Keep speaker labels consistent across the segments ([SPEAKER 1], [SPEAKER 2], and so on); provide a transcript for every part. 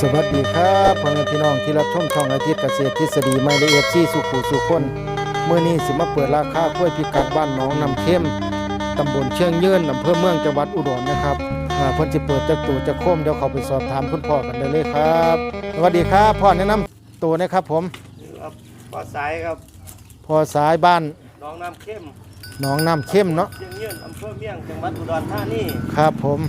[SPEAKER 1] สวัสดีครับพ่อแม่พี่น้องที่รับชมช่องอาทิตย์เกษตรทฤษฎีไม่ละเอียดซี่สุขุสุขคนเมื่อนี้สิมาเปิดราคากล้วยพิกัดบ้านหนองนำเข้มตำบลเชียงยืนอำเภอเมืองจังหวัดอุดรนะครับอ่าเพิ่นสิเปิดจากตัวจะโคมเดี๋ยวเขาไปสอบถามคุณพ่อกันได้เลยครับสวัสดีครับพ่อแนะนำตัวนะครับผม
[SPEAKER 2] ครับปลาสายครับ
[SPEAKER 1] พ่อสายบ้าน
[SPEAKER 2] น้องน้ำเข้ม
[SPEAKER 1] หนองน้ำเข้มเนาะ
[SPEAKER 2] เชียงยืนอำเภอเมียงจังหวัดอุดรธานี
[SPEAKER 1] ครับผม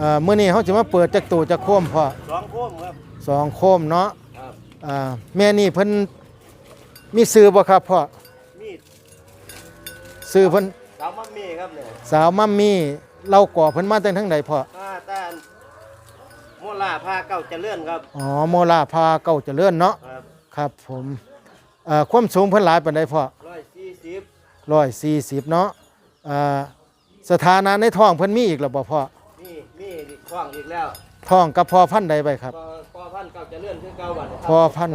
[SPEAKER 1] อ่ามื้อนี้เขาจะมาเปิดจากตัวจะโคมพ่อ
[SPEAKER 2] สองโคมครับ
[SPEAKER 1] สองโคมเนาะ
[SPEAKER 2] ครับ
[SPEAKER 1] อ่าแม่นี่เพิ่นมีซื้อบ่ครับพ่อ
[SPEAKER 2] มีด
[SPEAKER 1] ซื้อเพิ่น
[SPEAKER 2] สาวมัมมี่ครับเนี่ย
[SPEAKER 1] สาวมัมมี่เราก่อเพิ่นมาตั้งทั้งใดพ่อ
[SPEAKER 2] ผ้าต้านโมลาผ้าเก่าเจะเลื่อนครับ
[SPEAKER 1] อ๋อโมลาพาเก่าเจริญเนาะ
[SPEAKER 2] ครับ
[SPEAKER 1] ครับผมเอ่อความสูงเพิ่นหลายปานใดพ่อ
[SPEAKER 2] ร้อยสี่สิบ
[SPEAKER 1] 140เนาะอ่าสถานะในท้องเพิ่นมีอีกแล้วบ่พ่อ
[SPEAKER 2] นี่มีคล้องอีกแล้ว
[SPEAKER 1] ท้องกับพ่อพันธุ์ใดไปครับ
[SPEAKER 2] พอพอพันเก่าเจะเลื่อนคือเก่าบัด
[SPEAKER 1] พอพัน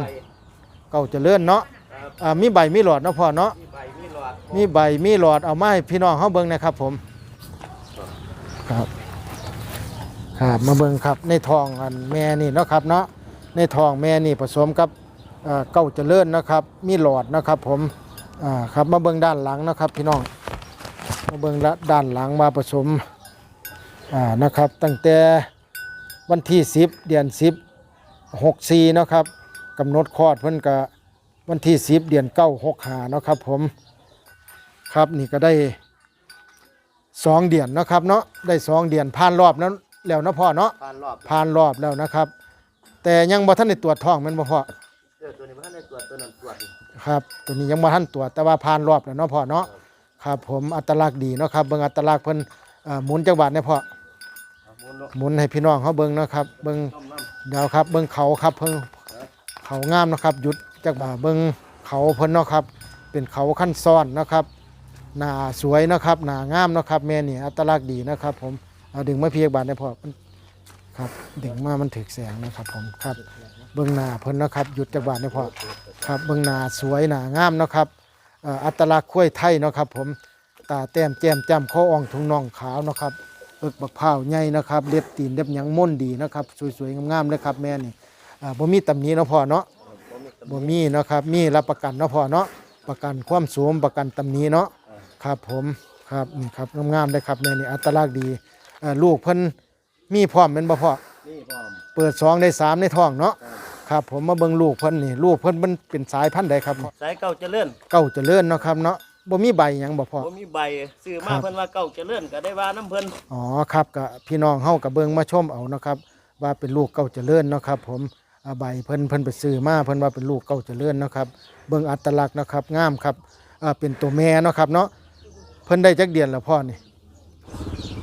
[SPEAKER 1] เก่าเจริญเนาะ
[SPEAKER 2] ครับ
[SPEAKER 1] อ่ามีใบมีหลอดเนาะพ่อเนาะ
[SPEAKER 2] มีใบมีหลอด
[SPEAKER 1] มีใบมีหลอดเอามาให้พี่น้องเฮาเบิ่งนะครับผม ครับ ครับมาเบิ่งครับในท้องอันแม่นี่เนาะครับเนาะในท้องแม่นี่ผสมกับเอ่อเก้าเจริญนะครับ มีหลอดนะครับผมอ่าครับมาเบิ่งด้านหลังนะครับพี่น้องมาเบิ่งละด้านหลังมาผสม อ่านะครับตั้งแต่วันที่ 10 เดือน 10 64เนาะครับกำหนดคลอดเพิ่นก็วันที่ 10 เดือน9 65เนาะครับผมครับนี่ก็ได้สองเดือนเนาะครับเนาะได้สองเดือนผ่านรอบนั้นแล้วเนาะพ่อเนาะ
[SPEAKER 2] ผ่านรอบ
[SPEAKER 1] ผ่านรอบแล้วนะครับ แต่ยังบ่ทันได้ตรวจท้องแมันบ่พ่อ
[SPEAKER 2] เดี๋ยวตัวนี้พันได้ตรวจตัวนั้นตรวจ
[SPEAKER 1] ครับตัวนี้ยังบ่ทันตรวจแต่ว่าผ่านรอบแล้วเนาะพ่อเนาะครับผมอัตลักษณ์ดีเนาะครับเบิ่งอัตลักษณ์เพิ่นเอ่อหมุนจักบาทเนี่ยพ่อ
[SPEAKER 2] ครับ หมุนเนาะ
[SPEAKER 1] หมุนให้พี่น้องเขาเบิ่งนะครับ เบิ่งเดี๋ยวครับ เบิ่งเขาครับเพิ่งเขางามนะครับหยุดจักบาเบิ่งเขาเพิ่นเนาะครับ เป็นเขาขั้นซ้อนนะครับหนาสวยนะครับหนางามนะครับแม่นี่อัตลักษณ์ดีนะครับ ผมเอาดึงมาเพียกบาทได้พอครับดึงมามันถึกแสงนะครับ ผมครับ เบื้องหน้าเพิ่นนะครับหยุดจากบาทได้พอครับเบื้องหน้าสวยหนางามนะครับอัตลักษณ์ข้วยไทยนะครับ ผมตาแต้มแจ่มจ้ำข้ออ่องถุงน่องขาวนะครับ เอิกบักพร้าวใหญ่นะครับเล็บตีนเล็บหยังม่นดีนะครับ สวยๆงามๆเลยครับแม่นี่อ่าบ่มีตำหนิเนาะพ่อเนาะบ่มีเนาะครับมีรับประกันเนาะพ่อเนาะประกันความสูงประกันตำหนี้เนาะครับผมครับนี่ครับงามๆได้ครับแม่นี่อัตลักษณ์ดีเอ่อลูกเพิ่นมีพร้อมเป็นบ่พ่อ
[SPEAKER 2] นี่พร้อม
[SPEAKER 1] เปิดสองได้สามในท้องเนาะครับผมมาเบิ่งลูกเพิ่นนี่ลูกเพิ่นมันเป็นสายพันธุ์ใดครับ
[SPEAKER 2] สายเก่าเจะเลื่อน
[SPEAKER 1] เก้าเจริญเนาะครับเนาะ บ่มีใบหยังบ่พ่อ
[SPEAKER 2] ผมมีใบซื้อ
[SPEAKER 1] ครั
[SPEAKER 2] มา
[SPEAKER 1] บ
[SPEAKER 2] เพิ่นว่าเก่าเจะเลื่อนก็ได้ว่าน้ำเพิ่น
[SPEAKER 1] อ๋อครับก็พี่น้องเฮาก็เบิ่งมาชมเอาเนาะครับ ว่าเป็นลูกเก้าเจริญเนาะครับ ผมอ่าใบเพิ่นเพิ่นไปซื้อมาเพิ่นว่าเป็นลูกเก้าเจริญเนาะครับเบิ่งอัตลักษณ์เนาะครับงามครับอ่าเป็นตัวแม่เนาะครับเนาะเพิ่นได้จักเดือนแล้วพ่อนี่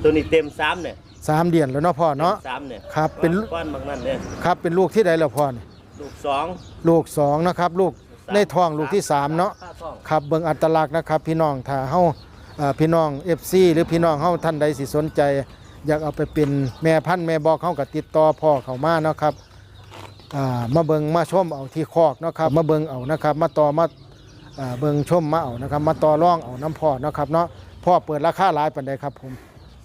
[SPEAKER 2] ตัวนี้เต็มสามเนี่ย
[SPEAKER 1] สามเดือนแล้วเนาะพ่อเนาะ
[SPEAKER 2] สามเนี่ย
[SPEAKER 1] ครับเป็น
[SPEAKER 2] ก้อนบางนั่นเนี่ย
[SPEAKER 1] ครับเป็นลูกที่ใดแล้วพ่อนี่
[SPEAKER 2] ลูกสอง
[SPEAKER 1] ลูกสองนะครับลูก ในท้องลูกที่สามเนาะ
[SPEAKER 2] ค่ท้อง
[SPEAKER 1] ครับเบิ่งอัตลักษณ์นะครับ พี่น้องถ้าเฮาเอ่อพี่น้อง FC หรือพี่น้องเฮาท่านใดสิสนใจ อยากเอาไปเป็นแม่พันธุ์แม่บอกเฮาก็ติดต่อพ่อเขามาเนาะครับอ่ามาเบิ่งมาชมเอาที่คอกเนาะครับ มาเบิ่งเอานะครับ มาต่อมาอ่าเบิ่งชมมาเอานะครับ มาต่อรองเอาน้ำพ่อเนาะครับเนาะพ่อเปิดราคาหลายปานใดครับผม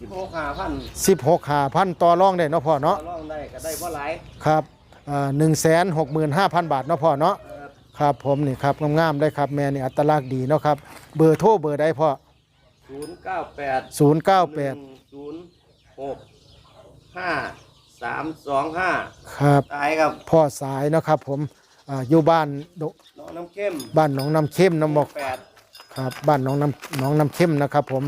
[SPEAKER 2] สิบหกห้าพัน
[SPEAKER 1] 16 5,000ต่อรองได้เนาะพ่อเนาะ
[SPEAKER 2] ลองได้ก็ได้เพราะหลาย
[SPEAKER 1] ครับอ่า165,000บาทเนาะพ่อเนาะ ครับผมนี่ครับงามๆได้ครับแม่นี่อัตลักษณ์ดีเนาะครับ เบอร์โทรเบอร์ใดพ่อ
[SPEAKER 2] ศูนย์เก้าแปด
[SPEAKER 1] ศูนย์เก้าแปด
[SPEAKER 2] ศูนย์หกห้าสามสองห้า
[SPEAKER 1] ครับ
[SPEAKER 2] ตายครับ
[SPEAKER 1] พ่อสายเนาะครับ ผมอ่าอยู่บ้านด
[SPEAKER 2] น้องน้ำเข้ม
[SPEAKER 1] บ้านหนองน้ำเข้มน้ำบอก
[SPEAKER 2] แปด
[SPEAKER 1] ครับบ้านหนองน้ำหนองน้ำเข้มนะครับ ผม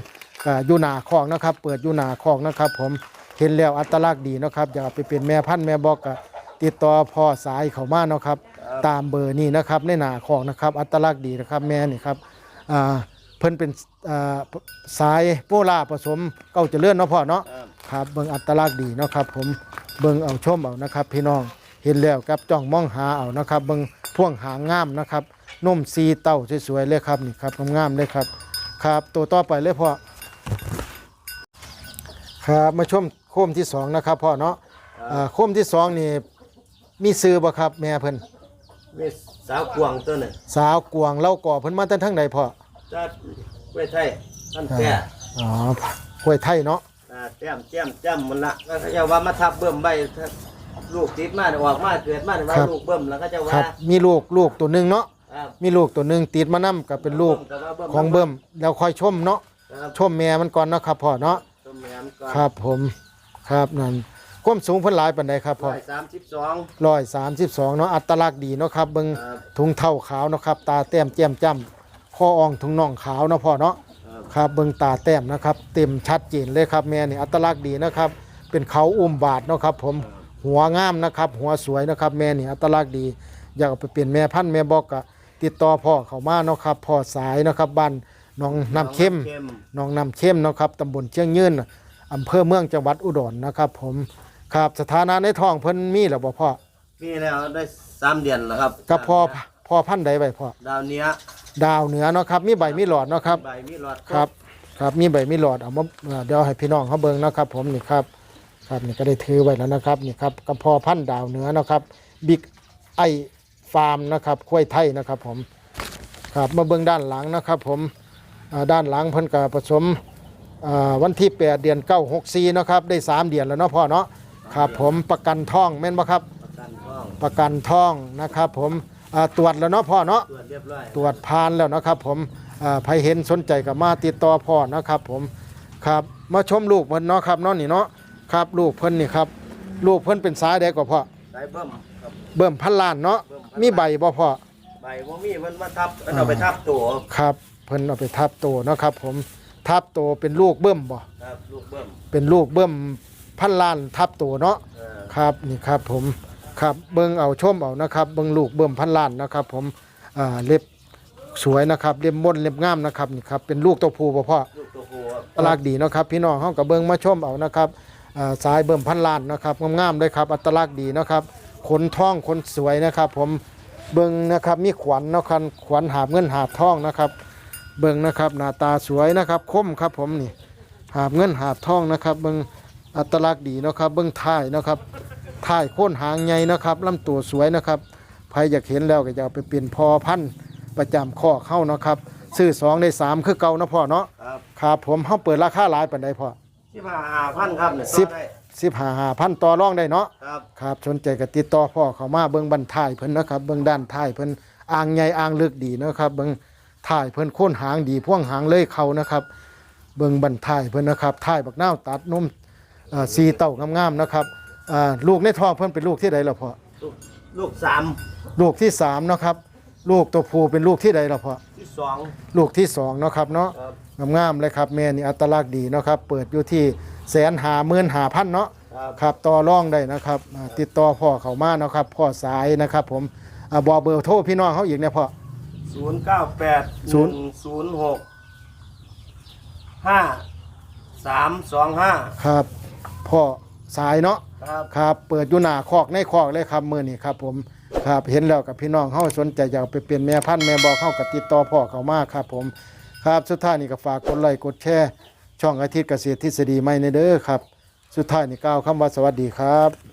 [SPEAKER 1] อ่าอยู่หนาคอกนะครับ เปิดอยู่หนาคอกนะครับ ผมเห็นแล้วอัตลักษณ์ดีเนาะครับอยากเอาไปเป็นแม่พันธุ์แม่บอกก็ติดต่อพ่อสายเขามาเนาะครับ ตามเบอร์นี้นะครับในหนาคอกนะครับอัตลักษณ์ดีนะครับแม่นี่ครับอ่าเพิ่นเป็นอ่าสายโปล่าผสมเก้าเจริญเนาะพ่อเนาะ
[SPEAKER 2] ครับ
[SPEAKER 1] ครับเบิ่งอัตลักษณ์ดีเนาะครับผมเบิ่งเอาชมเอานะครับ พี่น้องเห็นแล้วกับจ้องมองหาเอานะครับเบิ่งพ่วงหางงามนะครับนมซีเต้าสวยๆเลยครับนี่ครับงามๆเลยครับครับ ตัวต่อไปเลยพ่อครับมาชมโคมที่สองนะครับพ่อเนาะอ่าโคมที่สองนี่มีซื้อบ่ครับแม่เพิ่น
[SPEAKER 2] มีสาวกวางตัวหนึ่ง
[SPEAKER 1] สาวกวางเล่าก่อเพิ่นมาตั้งทั้งใดพ่อ
[SPEAKER 2] จะเวทไทยท่านแก่
[SPEAKER 1] อ๋อห้วยไทยเนาะ
[SPEAKER 2] อ่าแต้มแต้มแต้มมันละก็เขาจะว่ามาทับเบิ่มใบถ้าลูกติดมาเนี่ยออกมาเกิดมาเนี่ยว่า
[SPEAKER 1] ครับ
[SPEAKER 2] ลูกเบิ่มแล้วก็จะ
[SPEAKER 1] ค
[SPEAKER 2] ว่า
[SPEAKER 1] รับ มีลูกลูกตัวหนึงเนาะ
[SPEAKER 2] ครับ
[SPEAKER 1] มีลูกตัวหนึงติดมานํก็เป็นลูกของเบิ่มแล้วค่อยชมเนาะ
[SPEAKER 2] ครับ
[SPEAKER 1] ชมแม่มันก่อนเนาะครับพ่อเนาะ
[SPEAKER 2] ต้มแหนมก่อน
[SPEAKER 1] ครับผมครับนั่น ความสูงเพิ่นหลายปานใดครับพ่อ
[SPEAKER 2] ร้อยสามสิบสอง
[SPEAKER 1] ร้อยสามสิบสองเนาะอัตลักษณ์ดีเนาะครับเบิ่ง
[SPEAKER 2] ครับ
[SPEAKER 1] ถุงเท้าขาวเนาะครับ ตาแต้มแจ่มจ้ำข้ออ่องถุงน่องขาวเนาะพ่อเนาะ
[SPEAKER 2] ครับ
[SPEAKER 1] ครับเบิ่งตาแต้มนะครับ เต็มชัดเจนเลยครับแม่นี่อัตลักษณ์ดีนะครับ เป็นเขาอุ้มบาทเนาะครับ ผมหัวงามนะครับ หัวสวยนะครับ แม่นี่อัตลักษณ์ดี อยากเอาไปเปลี่ยนแม่พันธุ์แม่บอกกะติดต่อพ่อเขามาเนาะครับพ่อสายเนาะครับบ้านหน้องน้ำเข้ม
[SPEAKER 2] เข้ม
[SPEAKER 1] หน้องน้ำเข้มเนาะครับตำบลเชียงยืนอำเภอเมืองจังหวัดอุดรนะครับ ผม ครับสถานะในท้องเพิ่นมีแล้วบ่พ่อ
[SPEAKER 2] มีแล้วได้สามเดือนแล้วครับ
[SPEAKER 1] กับพ่อพ่อพันธุ์ใดไว้พ่อ
[SPEAKER 2] ดาวเนี้ย
[SPEAKER 1] ดาวเหนือเนาะครับ มีใบมีหลอดเนาะครับ
[SPEAKER 2] ใบมีหลอด
[SPEAKER 1] ครับ ครับมีใบมีหลอดเอามาเอ่อเดี๋ยวให้พี่น้องเขาเบิ่งนะครับ ผมนี่ครับ ครับนี่ก็ได้ถือไว้แล้วนะครับนี่ครับกระเพาะพันธุ์ดาวเหนือเนาะครับบิ๊กไอฟาร์มนะครับกล้วยไทยนะครับ ผมครับมาเบิ่งด้านหลังนะครับ ผมอ่าด้านหลังเพิ่นก็ผสมอ่าวันที่ 8 เดือน9 6 4นาะครับได้ 3 เดือนแล้วเนาะพ่อเนาะ ครับผมประกันท้องแม่นบ่ครับ
[SPEAKER 2] ประกันท้อง
[SPEAKER 1] ประกันท้องนะครับผมอ่าตรวจแล้วเนาะพ่อเนาะ
[SPEAKER 2] ตรวจเรียบร้อย
[SPEAKER 1] ตรวจผ่านแล้วนะครับผมอ่าใครเห็นสนใจกับมาติดต่อพ่อนะครับผมครับมาชมลูกเพิ่นเนาะครับเนาะนี่เนาะครับลูกเพิ่นนี่ครับลูกเพิ่นเป็นสายใดก็พ่อ
[SPEAKER 2] สายเบิ่มครับ
[SPEAKER 1] เบิ่มพันล้านเนาะ
[SPEAKER 2] เบิ่มพันล้าน
[SPEAKER 1] มีใบบ่พ่อ
[SPEAKER 2] ใบว่ามีมันมาทับมันเอาไปทับตัว
[SPEAKER 1] ครับเพิ่นเอาไปทับโตเนาะครับผมทับโตเป็นลูกเบิ่มบ่
[SPEAKER 2] ครับลูกเบิ่ม
[SPEAKER 1] เป็นลูกเบิ่ม พันล้านทับโตเนาะ
[SPEAKER 2] เออ
[SPEAKER 1] ครับนี่ครับผมครับเบิ่งเอาชมเอานะครับเบิ่งลูกเบิ่มพันล้านนะครับ ผมอ่าเล็บสวยนะครับเล็บมนเล็บงามนะครับนี่ครับเป็นลูกตัวผู้บ่พ่อ
[SPEAKER 2] ลูกตัวผู้ครับ
[SPEAKER 1] อัตลักษณ์ดีเนาะครับ พี่น้องเฮากับเบิ่งมาชมเอานะครับอ่าสายเบิ่มพันล้านนะครับงามๆเลยครับ อัตลักษณ์ดีเนาะครับขนทองขนสวยนะครับ ผมเบิ่งนะครับมีขวัญเนาะครับขวัญหาบเงินหาบทองนะครับ เบิ่งนะครับหน้าตาสวยนะครับคมครับผมนี่หาบเงินหาบทองนะครับ เบิ่ง อัตลักษณ์ดีเนาะครับเบิ่งท้ายนะครับท้ายโค่นหางใหญ่นะครับลำตัวสวยนะครับใครอยากเห็นแล้วก็จะเอาไปเปลี่ยนพอพันธุ์ประจำข้อเข้านาะครับ ซื้อสองได้สามคือเก่าเนาะพ่อเนาะ
[SPEAKER 2] ครับ
[SPEAKER 1] ครับผมเฮาเปิดราคาหลายปานใดพ่อ
[SPEAKER 2] สิบห้าห้าพันครับเนี่ย
[SPEAKER 1] สิบ
[SPEAKER 2] ต่อได้
[SPEAKER 1] สิบห้าห้าพันต่อรองได้เนาะ
[SPEAKER 2] ครับ
[SPEAKER 1] ครับสนใจก็ติดต่อพ่อเขามาเบิ่งบันท้ายเพิ่นนะครับเบิ่งด้านท้ายเพิ่นอ่างใหญ่อ่างลึกดีเนาะครับเบิ่งท้ายเพิ่นโค่นหางดีพ่วงหางเลยเขานะครับ เบิ่งบันท้ายเพิ่นนะครับท้ายบักนาวตัดนมเอ่อ สีเต้างามๆนะครับอ่าลูกในท้องเพิ่นเป็นลูกที่ใดล่ะพ่อ
[SPEAKER 2] ลูกลูกสาม
[SPEAKER 1] ลูกที่สามเนาะครับลูกตัวผู้เป็นลูกที่ใดล่ะพ่อ
[SPEAKER 2] ที่สอง
[SPEAKER 1] ลูกที่สองเนาะครับเนาะ
[SPEAKER 2] ครับ
[SPEAKER 1] งามๆเลยครับแม่นี่อัตลักษณ์ดีเนาะครับ เปิดอยู่ที่แสนหาหมื่นหาพันเนาะ
[SPEAKER 2] ครับ
[SPEAKER 1] ครับต่อรองได้นะครับอ่าติดต่อพ่อเขามาเนาะครับ พ่อสายนะครับผมอ่าบอกเบอร์โทรพี่น้องเขาอีกเนี่ยพ่อ
[SPEAKER 2] ศูนย์เก้าแปด
[SPEAKER 1] ศู
[SPEAKER 2] ศู
[SPEAKER 1] น
[SPEAKER 2] น
[SPEAKER 1] ย์
[SPEAKER 2] ย์ศูนย์หกห้าสามสองห้า
[SPEAKER 1] ครับ พ่อสายเนาะ
[SPEAKER 2] ครับ
[SPEAKER 1] ครับเปิดอยู่หน้าคอกในคอกเลยครับมือนี่ครับผมครับเห็นแล้วกับพี่น้องเขาสนใจอยากไปเปลี่ยนแม่พันธุ์แม่บอกเข้ากับติดต่อพ่อเขามาครับผมครับสุดท้ายนี่ก็ฝากกดไลค์กดแชร์ช่องอาทิตย์เกษตรทฤษฎีใหม่ในเด้อครับ สุดท้ายนี่กล่าวคำว่าสวัสดีครับ